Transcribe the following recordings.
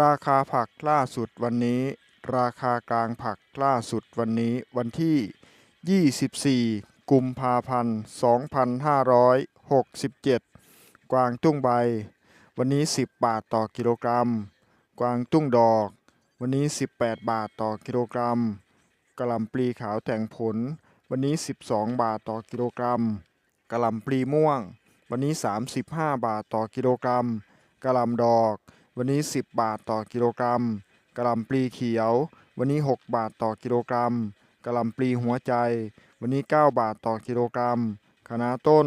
ราคาผักล่าสุดวันนี้ ราคากลางผักล่าสุดวันนี้วันที่ 24 กุมภาพันธ์ 2567 กวางตุ้งใบ วันนี้ 10 บาทต่อกิโลกรัม กวางตุ้งดอก วันนี้ 18 บาทต่อกิโลกรัมกะหล่ำปลีขาวแต่งผล วันนี้ 12 บาทต่อกิโลกรัมกะหล่ำปลีม่วง วันนี้ 35 บาทต่อกิโลกรัมกะหล่ำดอก วันนี้ 10 บาทต่อกิโลกรัมกระลำปลีเขียว วันนี้ 6 บาทต่อกิโลกรัมกระลำปลีหัวใจ วันนี้ 9 บาทต่อกิโลกรัมคะน้าต้น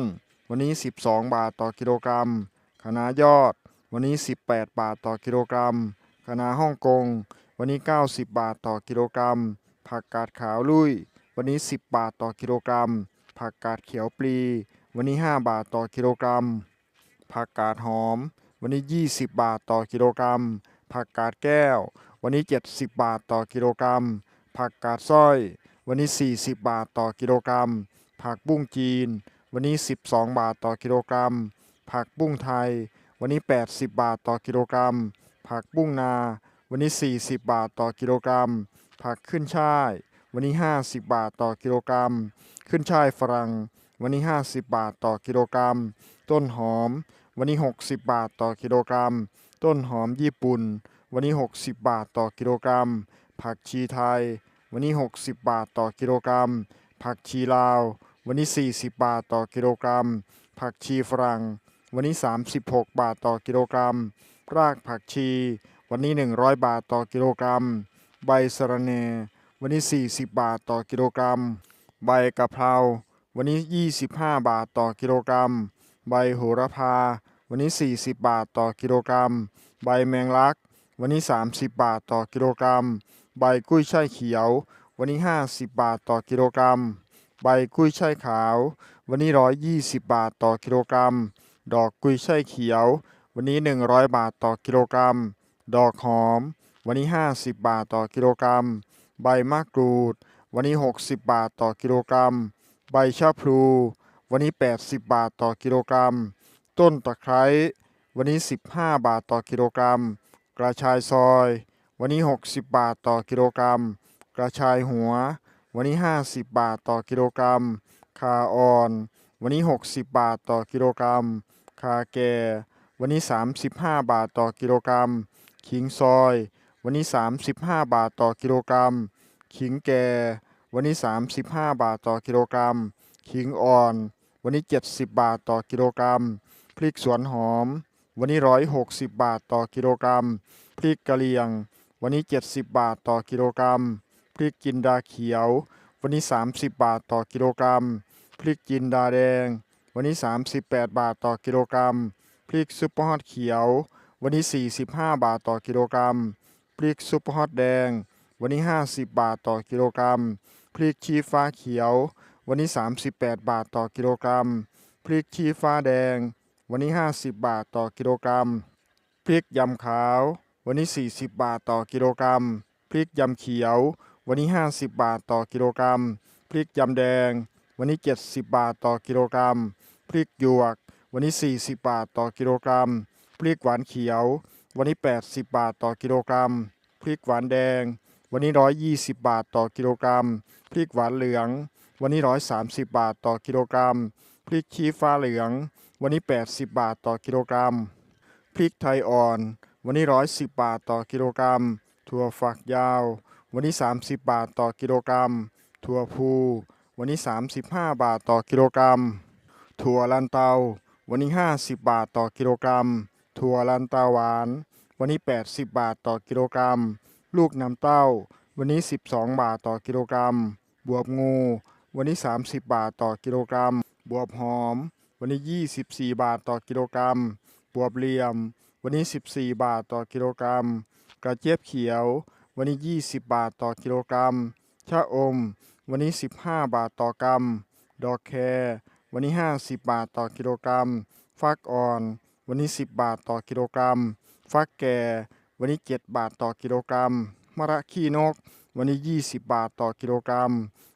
วันนี้ 12 บาทต่อกิโลกรัมคะน้ายอด วันนี้ 18 บาทต่อกิโลกรัมคะน้าฮ่องกง วันนี้ 90 บาทต่อกิโลกรัม ผักกาดขาวลุย วันนี้ 10 บาทต่อกิโลกรัม ผักกาดเขียวปลี วันนี้ 5 บาทต่อกิโลกรัม ผักกาดหอม วันนี้ 20 บาทต่อกิโลกรัม ผักกาดแก้ว วันนี้ 70 บาทต่อกิโลกรัม ผักกาดสร้อย วันนี้ 40 บาทต่อกิโลกรัม ผักบุ้งจีน วันนี้ 12 บาทต่อกิโลกรัม ผักบุ้งไทย วันนี้ 80 บาทต่อกิโลกรัม ผักบุ้งนา วันนี้ 40 บาทต่อกิโลกรัม ผักขึ้นช่าย วันนี้ 50 บาทต่อกิโลกรัม ขึ้นช่ายฝรั่ง วันนี้ 50 บาทต่อกิโลกรัม ต้นหอม วันนี้ 60 บาทต่อกิโลกรัม ต้นหอมญี่ปุ่น วันนี้ 60 บาทต่อกิโลกรัม ผักชีไทย วันนี้ 60 บาทต่อกิโลกรัม ผักชีลาว วันนี้ 40 บาทต่อกิโลกรัม ผักชีฝรั่ง วันนี้ 36 บาทต่อกิโลกรัม รากผักชี วันนี้ 100 บาทต่อกิโลกรัม ใบสะระแหน่วันนี้ 40 บาทต่อกิโลกรัม ใบกะเพรา วันนี้ 25 บาทต่อกิโลกรัม ใบโหระพา วันนี้ 40 บาทต่อกิโลกรัม ใบแมงลัก วันนี้ 30 บาทต่อกิโลกรัม ใบกุ้ยช่ายเขียว วันนี้ 50 บาทต่อกิโลกรัม ใบกุ้ยช่ายขาว วันนี้ 120 บาทต่อกิโลกรัม ดอกกุ้ยช่ายเขียว วันนี้ 100 บาทต่อกิโลกรัม ดอกหอม วันนี้ 50 บาทต่อกิโลกรัม ใบมะกรูด วันนี้ 60 บาทต่อกิโลกรัม ใบชะพลู วันนี้ 80 บาทต่อกิโลกรัม ต้นตะไคร้วันนี้ 15 บาทต่อกิโลกรัม กระชายซอย วันนี้ 60 บาทต่อกิโลกรัม กระชายหัว วันนี้ 50 บาทต่อกิโลกรัม คาอ่อน วันนี้ 60 บาทต่อกิโลกรัม คาแก่ วันนี้ 35 บาทต่อกิโลกรัม ขิงซอย วันนี้ 35 บาทต่อกิโลกรัม ขิงแก่ วันนี้ 35 บาทต่อกิโลกรัม ขิงอ่อน วันนี้ 70 บาทต่อกิโลกรัม พริกสวนหอม วันนี้160บาทต่อกิโลกรัม พริกกะเหรี่ยง วันนี้70บาทต่อกิโลกรัม พริกจินดาเขียว วันนี้30บาทต่อกิโลกรัม พริกจินดาแดง วันนี้38บาทต่อกิโลกรัม พริกซุปเปอร์ฮอตเขียว วันนี้45บาทต่อกิโลกรัม พริกซุปเปอร์ฮอตแดง วันนี้50บาทต่อกิโลกรัม พริกชี้ฟ้าเขียว วันนี้ 38 บาทต่อกิโลกรัม พริกชี้ฟ้าแดง วันนี้ 50 บาทต่อกิโลกรัม พริกยำขาว วันนี้ 40 บาทต่อกิโลกรัม พริกยำเขียว วันนี้ 50 บาทต่อกิโลกรัม พริกยำแดง วันนี้ 70 บาทต่อกิโลกรัม พริกหยวก วันนี้ 40 บาทต่อกิโลกรัม พริกหวานเขียว วันนี้ 80 บาทต่อกิโลกรัม พริกหวานแดง วันนี้ 120 บาทต่อกิโลกรัม พริกหวานเหลือง วันนี้ 130 บาทต่อกิโลกรัม พริกชี้ฟ้าเหลือง วันนี้ 80 บาทต่อกิโลกรัม พริกไทยอ่อน วันนี้ 110 บาทต่อกิโลกรัม ถั่วฝักยาว วันนี้ 30 บาทต่อกิโลกรัม ถั่วพู วันนี้ 35 บาทต่อกิโลกรัม ถั่วลันเตา วันนี้ 50 บาทต่อกิโลกรัม ถั่วลันเตาหวาน วันนี้ 80 บาทต่อกิโลกรัม ลูกน้ำเต้า วันนี้ 12 บาทต่อกิโลกรัม บวบงู วันนี้ 30 บาทต่อกิโลกรัม บวบหอม วันนี้ 24 บาทต่อกิโลกรัม บวบเหลี่ยม วันนี้ 14 บาทต่อกิโลกรัม กระเจี๊ยบเขียว วันนี้ 20 บาทต่อกิโลกรัม ชะอม วันนี้ 15 บาทต่อกรัม ดอกแครวันนี้ 50 บาทต่อกิโลกรัม ฟักอ่อน วันนี้ 10 บาทต่อกิโลกรัม ฟักแก่ วันนี้ 7 บาทต่อกิโลกรัม มะระขี้นก วันนี้ 20 บาทต่อกิโลกรัม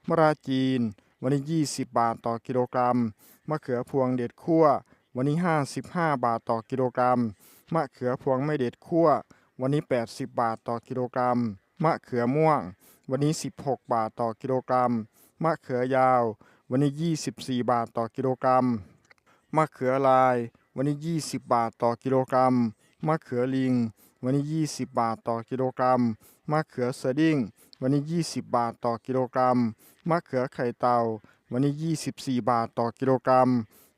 มะระจีน วันนี้ 20 บาทต่อกิโลกรัม มะเขือพวงเด็ดคั่ววันนี้ 55 บาทต่อกิโลกรัม มะเขือพวงไม่เด็ดคั่ววันนี้ 80 บาทต่อกิโลกรัม มะเขือม่วง วันนี้ 16 บาทต่อกิโลกรัม มะเขือยาว วันนี้ 24 บาทต่อกิโลกรัม มะเขือลาย วันนี้ 20 บาทต่อกิโลกรัม มะเขือลิง วันนี้ 20 บาทต่อกิโลกรัม มะเขือสดิ้ง วันนี้ 20 บาทต่อกิโลกรัม มะเขือไข่เต่า วันนี้ 24 บาทต่อกิโลกรัม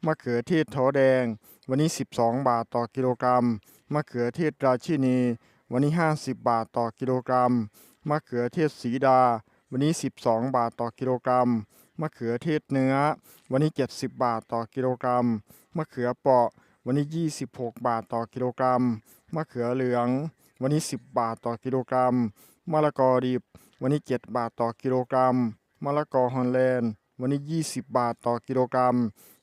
มะเขือเทศท้อแดง วันนี้ 12 บาทต่อกิโลกรัม มะเขือเทศราชินี วันนี้ 50 บาทต่อกิโลกรัม มะเขือเทศสีดา วันนี้ 12 บาทต่อกิโลกรัม มะเขือเทศเนื้อ วันนี้ 70 บาทต่อกิโลกรัม มะเขือเปราะ วันนี้ 26 บาทต่อกิโลกรัม มะเขือเหลือง วันนี้ 10 บาทต่อกิโลกรัม มะละกอดิบ วันนี้ 7 บาทต่อกิโลกรัม มะละกอฮอลแลนด์ วันนี้ 20 บาทต่อกิโลกรัม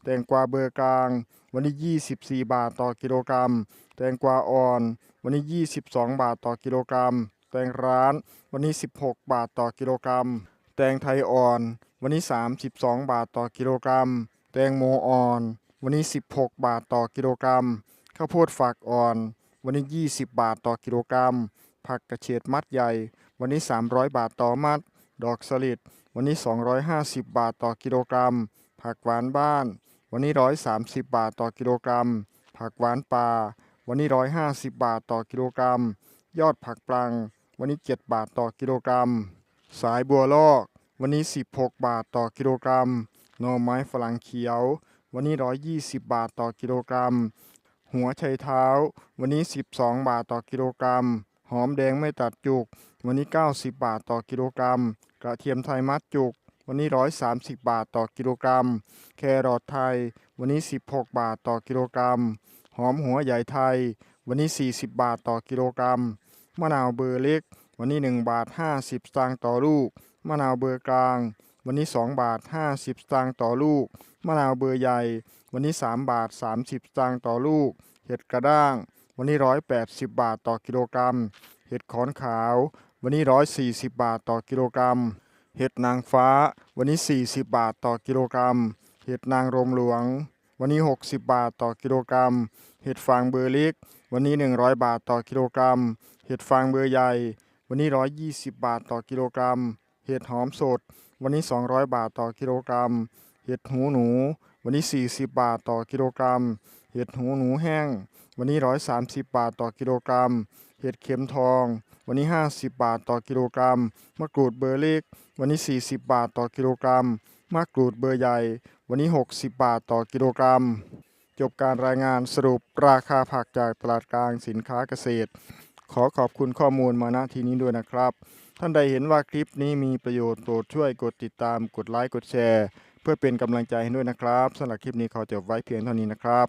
แตงกวาเบอร์กลาง วันนี้ 24 บาทต่อกิโลกรัม แตงกวาอ่อน วันนี้ 22 บาทต่อกิโลกรัม แตงร้าน วันนี้ 16 บาทต่อกิโลกรัม แตงไทยอ่อน วันนี้ 32 บาทต่อกิโลกรัม แตงโมอ่อน วันนี้ 16 บาทต่อกิโลกรัม ข้าวโพดฝักอ่อน วันนี้ 20 บาทต่อกิโลกรัม ผักกระเฉดมัดใหญ่ วันนี้ 300 บาทต่อมัด ดอกสลิด วันนี้ 250 บาทต่อกิโลกรัม ผักหวานบ้าน วันนี้ 130 บาทต่อกิโลกรัม ผักหวานป่า วันนี้ 150 บาทต่อกิโลกรัม ยอดผักปลัง วันนี้ 7 บาทต่อกิโลกรัม สายบัวลอก วันนี้ 16 บาทต่อกิโลกรัม หน่อไม้ฝรั่งเขียว วันนี้ 120 บาทต่อกิโลกรัม หัวไชเท้า วันนี้ 12 บาทต่อกิโลกรัม หอมแดงไม่ตัดจุก วันนี้ 90 บาทต่อกิโลกรัม กระเทียมไทยมัดจุก วันนี้ 130 บาทต่อกิโลกรัม แครอทไทย วันนี้ 16 บาทต่อกิโลกรัม หอมหัวใหญ่ไทย วันนี้ 40 บาทต่อกิโลกรัม มะนาวเบอร์เล็ก วันนี้ 1 บาท 50 สตางค์ต่อลูก มะนาวเบอร์กลาง วันนี้ 2 บาท 50 สตางค์ต่อลูก มะนาวเบอร์ใหญ่ วันนี้ 3 บาท 30 สตางค์ต่อลูก เห็ดกระด้าง วันนี้ 180 บาทต่อกิโลกรัม เห็ดขอนขาว วันนี้ 140 บาทต่อกิโลกรัม เห็ดนางฟ้า วันนี้ 40 บาทต่อกิโลกรัม เห็ดนางรมหลวง วันนี้ 60 บาทต่อกิโลกรัม เห็ดฟางเบอร์เล็ก วันนี้ 100 บาทต่อกิโลกรัม เห็ดฟางเบอร์ใหญ่ วันนี้ 120 บาทต่อกิโลกรัม เห็ดหอมสด วันนี้ 200 บาทต่อกิโลกรัม เห็ดหูหนู วันนี้ 40 บาทต่อกิโลกรัม เห็ดหูหนูแห้ง วันนี้ 130 บาทต่อกิโลกรัม เห็ดเข็มทอง วันนี้ 50 บาทต่อกิโลกรัม มะกรูดเบอร์เล็ก วันนี้ 40 บาทต่อกิโลกรัม มะกรูดเบอร์ใหญ่ วันนี้ 60 บาทต่อกิโลกรัม จบการรายงานสรุปราคาผักจากตลาดกลางสินค้าเกษตร ขอขอบคุณข้อมูลมาณที่นี้ด้วยนะครับ ท่านใดเห็นว่าคลิปนี้มีประโยชน์โปรดช่วยกดติดตาม กดไลค์ กดแชร์ เพื่อเป็นกำลังใจให้ด้วยนะครับสำหรับคลิปนี้ขอจบไว้เพียงเท่านี้นะครับ